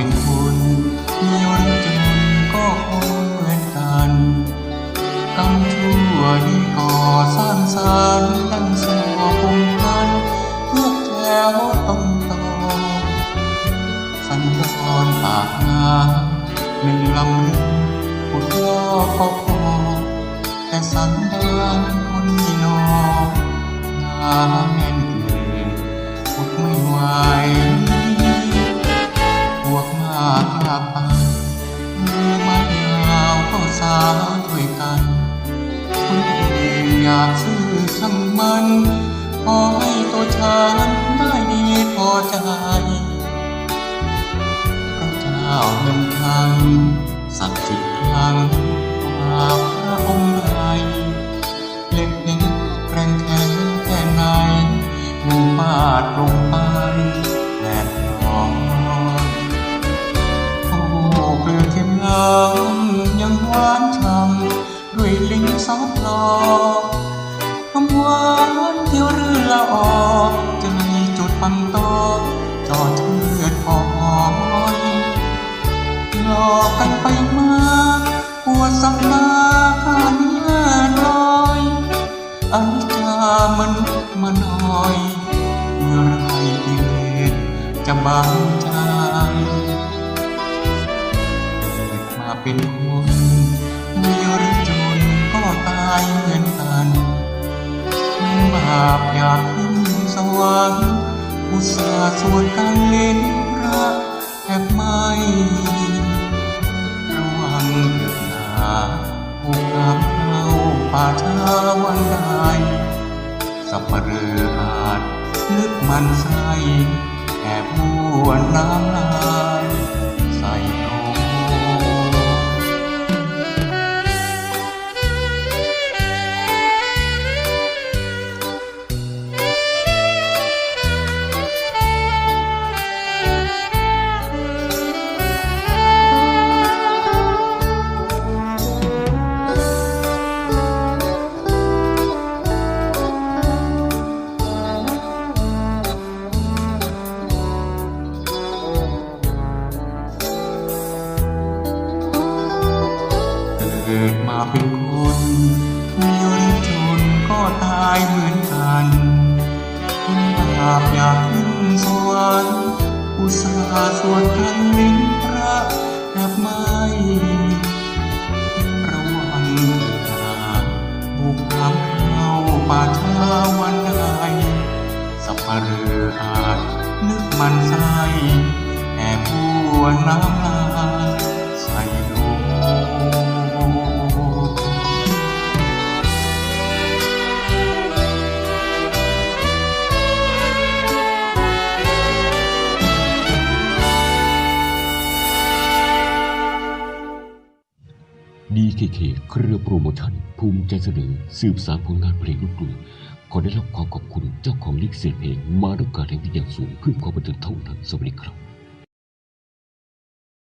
เป็นคุณมีหรือจนก็คงเหมือนกันกรรมชั่วนี้ก่อสร้างสรรค์ตั้งสัวคงพันเพื่อแถวต้องต่อสัญจรปากน้ำหนึ่งลำลึกพุดย่อพอพอแต่สันดานคนที่นอน้ำ มือไม้ยาวก็สาด้วยกันคนอื่นอยากซื้อช่างมันขอให้ตัวฉันได้มีพอใจพระเจ้าเงินคลังสักสิบครั้งกว่าพระองค์ ลิ้นซอฟลอคำหวานที่รื่นละออกใจจุดปังโตจอดเชือดพอหอยหลอกกันไปมาปวดสักมาขาดเงื่อนลอยอันจามันมาหน่อยเมื่อไรกิเลสจะบางใจเกิดมาเป็นคนมีหรือจนก็ตายเหมือนกันบาปอยากขึ้นสวรรค์อุตส่าห์สวดกันเล่นพระแทบไม่ระวังเถิดนาผู้กับเข้าป่าช้าวันใดสับปะเรืออาจนึกมันใส่แอบบ้วนน้ำลา เกิดมาเป็นคนมีหรือจนก็ตายเหมือนกันคุณบาปอยากขึ้นสวรรค์อุตส่าห์สวดกันลิ้นพระแทบไม่ระวังเถิดนาบุกน้ำเข้าป่าช้าวันใดสับปะเรืออาจนึกมันใส่แอบบ้วนน้ำลายใส่ DKK เครือโปรโมชั่น ภูมิใจเสนอสืบสารผลงานเพลงลูกกรุงขอได้รับความขอบคุณเจ้าของลิขสิทธิ์เพลงมาด้วยการแห่งที่อย่างสูงเพื่อความบันเทิงเท่านั้นสวัสดีครับ